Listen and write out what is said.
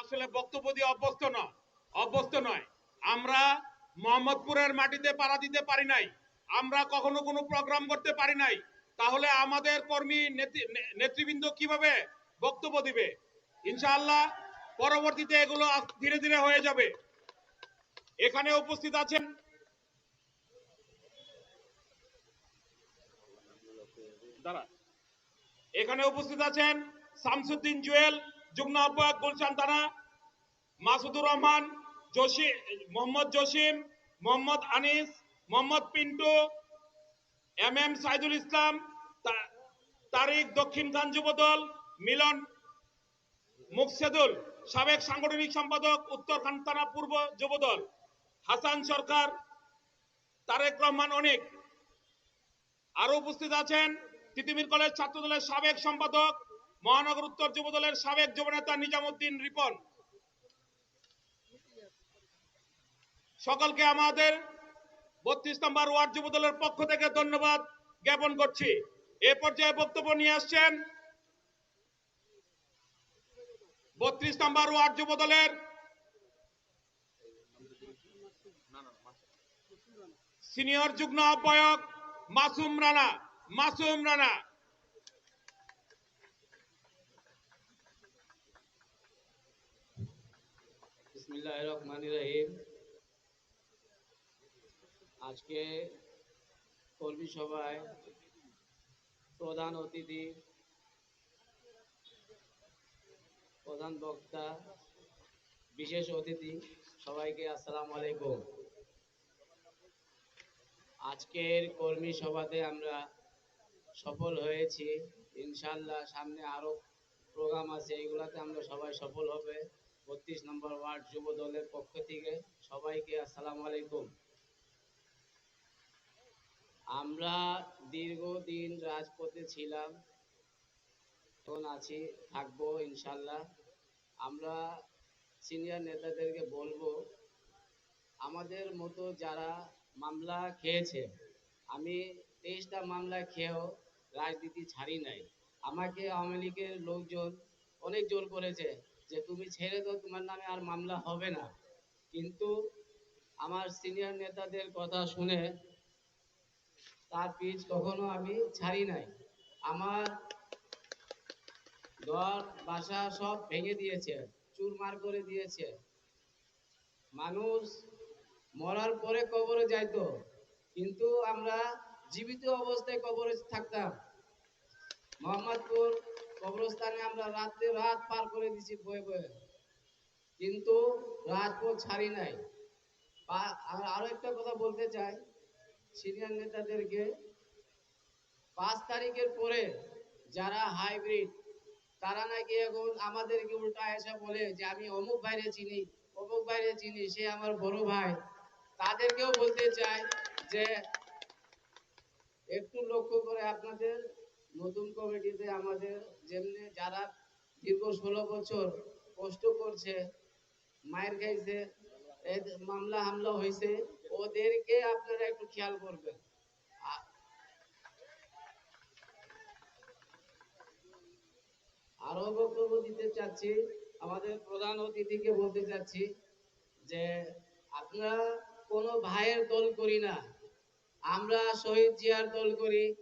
আসলে বক্তব্য দিয়ে অভ্যস্ত না। অভ্যস্ত নয়। আমরা মোহাম্মদপুরের মাটিতে পাড়া দিতে পারি নাই। আমরা কখনো কোনো প্রোগ্রাম করতে পারি নাই। তাহলে আমাদের কর্মী নেতৃবৃন্দ কীভাবে বক্তব্য দিবে? ইনশাআল্লাহ পরবর্তীতে এগুলো ধীরে ধীরে হয়ে যাবে। এখানে উপস্থিত আছেন এখানে উপস্থিত আছেন শামসুদ্দিন জুয়েল যুগ্ম আহ্বায়ক গুলশান থানা, মাসুদুর রহমান জসি মোহাম্মদ জসিম, মোহাম্মদ আনিস, মোহাম্মদ পিন্টু এম এম সাইদুল ইসলাম তারিক দক্ষিণ খান যুবদল, মিলন মুকসেদুল, সাবেক সাংগঠনিক সম্পাদক উত্তরখান থানা পূর্ব যুবদল, হাসান সরকার, তারেক রহমান অনেক। আরও উপস্থিত আছেন তিতিমির কলেজ ছাত্রদলের সাবেক সম্পাদক মহানগর উত্তর যুবদলের সাবেক যুবনেতা নিজামুদ্দিন রিপন। সকলকে আমাদের বত্রিশ নম্বর ওয়ার্ড যুবদলের পক্ষ থেকে ধন্যবাদ জ্ঞাপন করছি। এ পর্যায়ে বক্তব্য নিয়ে আসছেন বত্রিশ নম্বর ওয়ার্ড যুবদলের সিনিয়র যুগ্ম আহ্বায়ক মাসুম রানা। মাসুম রানা আজকে কর্মী সভায় প্রধান অতিথি, প্রধান বক্তা, বিশেষ অতিথি, সবাইকে আসসালামু আলাইকুম। আজকের কর্মী সভাতে আমরা সফল হয়েছি। ইনশাল্লাহ সামনে আরও প্রোগ্রাম আছে, এগুলাতে আমরা সবাই সফল হবে। বত্রিশ নম্বর ওয়ার্ড যুব দলের পক্ষ থেকে সবাইকে আসসালামু আলাইকুম। আমরা দীর্ঘদিন রাজপথে ছিলাম, এখন আছি, থাকব ইনশাল্লাহ। আমরা সিনিয়র নেতাদেরকে বলব, আমাদের মতো যারা মামলা খেয়েছে, আমি তেইশটা মামলা খেয়েও রাজনীতি ছাড়ি নাই। আমাকে আওয়ামী লীগের লোকজন অনেক জোর করেছে যে তুমি ছেড়ে দাও, তোমার নামে আর মামলা হবে না। কিন্তু আমার সিনিয়র নেতাদের কথা শুনে তার পিচ কখনো আমি ছাড়ি নাই। আমার ঘর বাসা সব ভেঙে দিয়েছে, চুরমার করে দিয়েছে। মানুষ মরার পরে কবরে যাইতো, কিন্তু আমরা জীবিত অবস্থায় কবরে থাকতাম। মোহাম্মদপুর কবরস্থানে আমরা রাতে রাত পার করে দিছি বয়ে বয়ে। কিন্তু রাজপথ ছাড়ি নাই। আর আরও একটা কথা বলতে চাই। সিনিয়র নেতাদেরকে পাঁচ তারিখের পরে যারা হাইব্রিড, তারা নাকি এখন আমাদেরকে উল্টা এসে বলে যে আমি অমুক বাইরে চিনি, অমুক বাইরে চিনি, সে আমার বড় ভাই। তাদেরকেও বলতে চাই যে একটু লক্ষ্য করে আপনাদের নতুন কমিটিতে আমাদের যেমনি যারা দীর্ঘ ষোলো বছর কষ্ট করছে, মায়ের খাইছে মামলা হামলা হয়েছে, ওদেরকে আপনারা একটু খেয়াল করবেন। আরও বক্তব্য দিতে চাচ্ছি, আমাদের প্রধান অতিথিকে বলতে চাচ্ছি যে, আপনারা কোনো ভাইয়ের দল করি না, আমরা শহীদ জিয়ার দল করি।